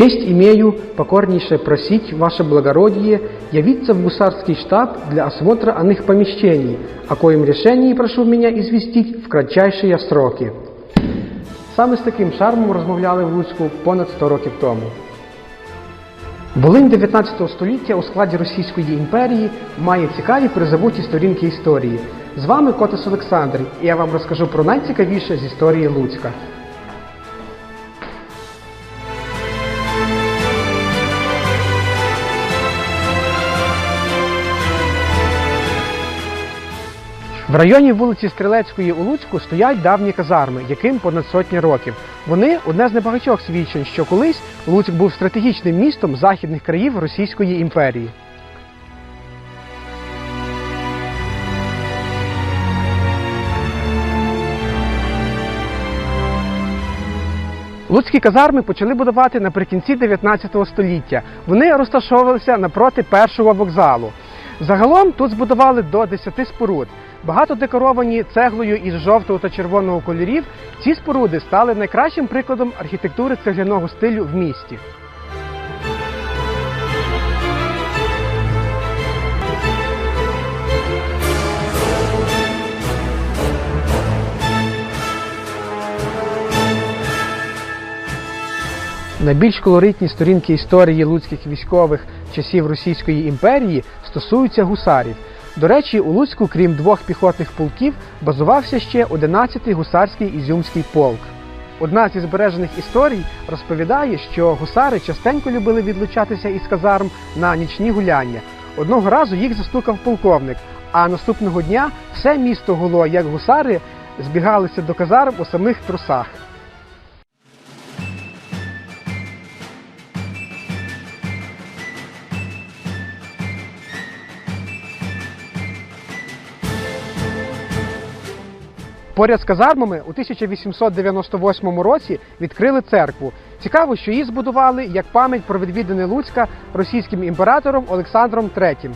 Честь имею покорнейше просить, ваше благородие, явиться в гусарский штаб для осмотра оных помещений, о коем решении прошу меня известить в кратчайшие сроки. Саме з таким шармом розмовляли в Луцьку понад 100 років тому. Волинь 19 століття у складі Російської імперії має цікаві призабуті сторінки історії. З вами Котес Олександр, і я вам розкажу про найцікавіше з історії Луцька. В районі вулиці Стрілецької у Луцьку стоять давні казарми, яким понад сотні років. Вони одне з небагатьох свідчень, що колись Луцьк був стратегічним містом західних країв Російської імперії. Луцькі казарми почали будувати наприкінці 19 століття. Вони розташовувалися напроти першого вокзалу. Загалом тут збудували до 10 споруд. Багато декоровані цеглою із жовтого та червоного кольорів, ці споруди стали найкращим прикладом архітектури цегляного стилю в місті. Найбільш колоритні сторінки історії луцьких військових часів Російської імперії стосуються гусарів. До речі, у Луцьку, крім двох піхотних полків, базувався ще 11-й гусарський ізюмський полк. Одна зі збережених історій розповідає, що гусари частенько любили відлучатися із казарм на нічні гуляння. Одного разу їх застукав полковник, а наступного дня все місто гуло, як гусари збігалися до казарм у самих трусах. Поряд з казармами у 1898 році відкрили церкву. Цікаво, що її збудували як пам'ять про відвідини Луцька російським імператором Олександром III.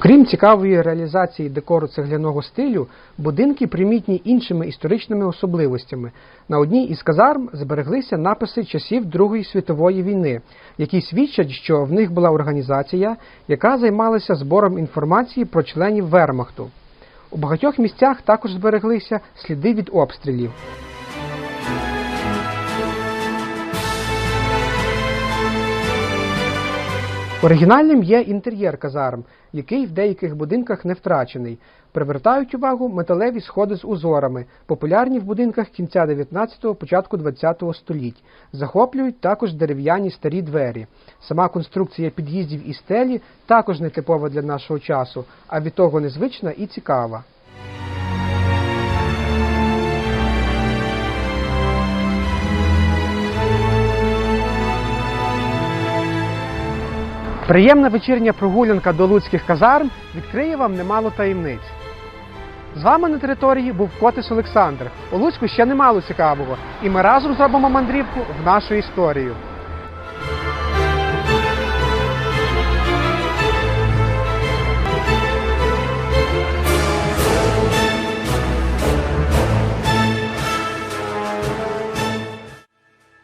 Окрім цікавої реалізації декору цегляного стилю, будинки примітні іншими історичними особливостями. На одній із казарм збереглися написи часів Другої світової війни, які свідчать, що в них була організація, яка займалася збором інформації про членів Вермахту. У багатьох місцях також збереглися сліди від обстрілів. Оригінальним є інтер'єр казарм, який в деяких будинках не втрачений. Привертають увагу металеві сходи з узорами, популярні в будинках кінця 19-го, початку 20-го століть. Захоплюють також дерев'яні старі двері. Сама конструкція під'їздів і стелі також не типова для нашого часу, а від того незвична і цікава. Приємна вечірня прогулянка до луцьких казарм відкриє вам немало таємниць. З вами на території був Котис Олександр. У Луцьку ще немало цікавого, і ми разом зробимо мандрівку в нашу історію.